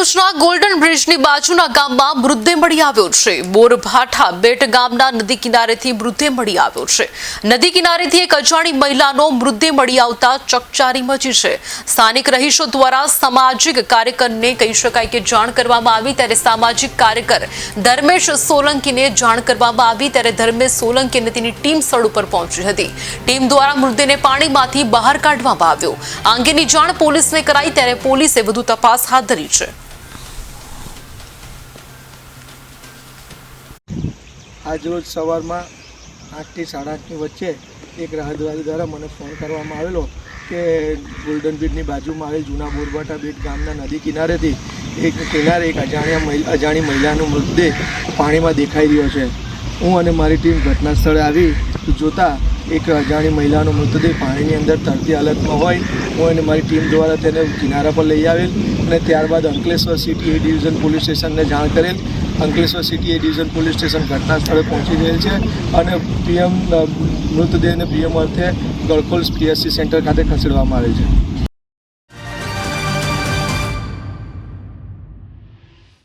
ભરૂચના ગોલ્ડન બ્રિજની બાજુના ગામમાં મૃતદેહ મળી આવ્યો છે. બોરભાઠા બેટ ગામના નદી કિનારેથી મૃતદેહ મળી આવ્યો છે. નદી કિનારેથી એક અજાણી મહિલાનો મૃતદેહ મળી આવતા ચકચારી મચી છે. સ્થાનિક રહીશો દ્વારા સામાજિક કાર્યકરને કહી શકાય કે જાણ કરવામાં આવી ત્યારે સામાજિક કાર્યકર ધર્મેશ સોલંકીને જાણ કરવામાં આવી ત્યારે ધર્મેશ સોલંકી અને તેની ટીમ સ્થળ ઉપર પહોંચી હતી. ટીમ દ્વારા મૃતદેહને પાણીમાંથી બહાર કાઢવામાં આવ્યો. આ અંગેની જાણ પોલીસને કરાઈ ત્યારે પોલીસે વધુ તપાસ હાથ ધરી છે. આજ રોજ સવારમાં આઠથી સાડા આઠની વચ્ચે એક રાહદારી દ્વારા મને ફોન કરવામાં આવેલો કે ગોલ્ડન બીટની બાજુમાં આવેલ જૂના બોરબાટા બીટ ગામના નદી કિનારેથી એક કિનારે એક અજાણ્યા અજાણી મહિલાનો મૃતદેહ પાણીમાં દેખાઈ રહ્યો છે. હું અને મારી ટીમ ઘટના સ્થળે આવી જોતાં એક અજાણી મહિલાનો મૃતદેહ પાણીની અંદર તરતી હાલતમાં હોય. હું અને મારી ટીમ દ્વારા તેને કિનારા પર લઈ આવેલ અને ત્યારબાદ Ankleshwar city A division police સ્ટેશનને જાણ કરેલ Ankleshwar city A division police station ઘટના સ્થળે પહોંચી ગયેલ છે અને પીએમ મૃતદેહને પીએમ અર્થે ગળકોલ પીએસસી સેન્ટર ખાતે ખસેડવામાં આવેલ છે.